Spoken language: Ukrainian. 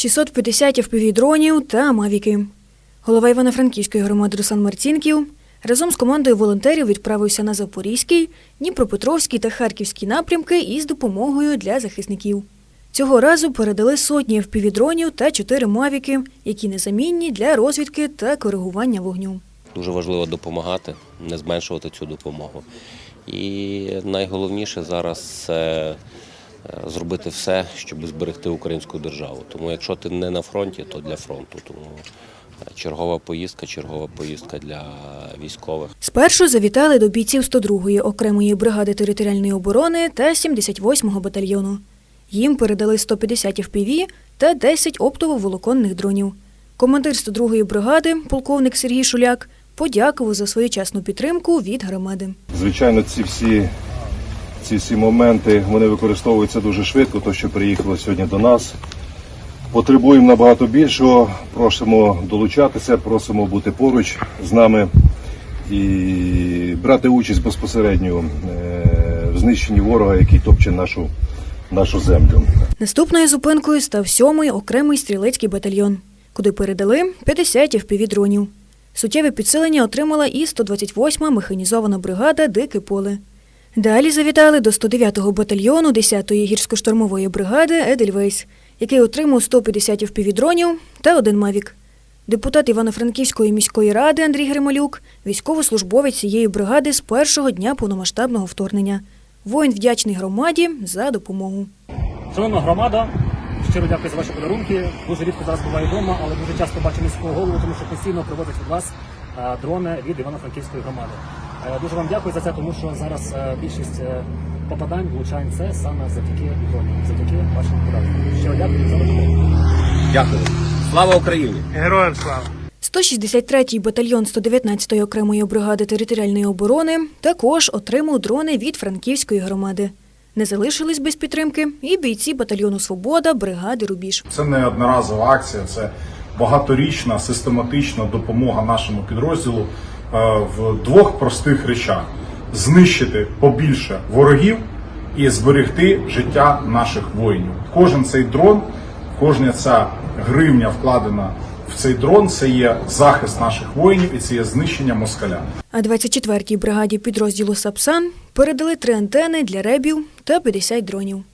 650 FPV-дронів та мавіки. Голова Івано-Франківської громади Руслан Марцінків разом з командою волонтерів відправився на Запорізький, Дніпропетровський та Харківський напрямки із допомогою для захисників. Цього разу передали сотні FPV-дронів та чотири мавіки, які незамінні для розвідки та коригування вогню. Дуже важливо допомагати, не зменшувати цю допомогу. І найголовніше зараз це зробити все, щоб зберегти українську державу. Тому якщо ти не на фронті, то для фронту. Тому е, чергова поїздка, чергова поїздка для військових. Спершу завітали до бійців 102-ї окремої бригади територіальної оборони та 78-го батальйону. Їм передали 150 FPV та 10 оптово-волоконних дронів. Командир 102-ї бригади, полковник Сергій Шуляк, подякував за своєчасну підтримку від громади. Звичайно, ці всі, ці всі моменти вони використовуються дуже швидко, то що приїхало сьогодні до нас. Потребуємо набагато більшого. Просимо долучатися, просимо бути поруч з нами і брати участь безпосередньо е, в знищенні ворога, який топче нашу, нашу землю. Наступною зупинкою став 7-й окремий стрілецький батальйон, куди передали 50 FPV-дронів. Суттєве підсилення отримала і 128-ма механізована бригада Дике поле. Далі завітали до 109-го батальйону 10-ї гірсько-штурмової бригади Едельвейс, який отримав 150 FPV-дронів та один мавік. Депутат Івано-Франківської міської ради Андрій Грималюк, військовослужбовець цієї бригади з першого дня повномасштабного вторгнення. Воїн вдячний громаді за допомогу. Шановна громада, щиро дякую за ваші подарунки. Дуже рідко зараз буваю вдома, але дуже часто бачу міського голову, тому що постійно приводять від вас дрони від Івано-Франківської громади. Е, Дуже вам дякую за це, тому що зараз е, більшість е, попадань влучань це саме завдяки дронам, завдяки вашим податкам. Щиро дякую за допомогу. Дякую. Слава Україні! Героям слава! 163-й батальйон 119-ї окремої бригади територіальної оборони також отримав дрони від Франківської громади. Не залишились без підтримки і бійці батальйону Свобода бригади Рубіж. Це не одноразова акція, це багаторічна систематична допомога нашому підрозділу е, в двох простих речах: знищити побільше ворогів і зберегти життя наших воїнів. Кожен цей дрон, кожна ця гривня вкладена в цей дрон, це є захист наших воїнів і це є знищення москаля. А 24-й бригаді підрозділу Сапсан передали три антени для ребів та 50 дронів.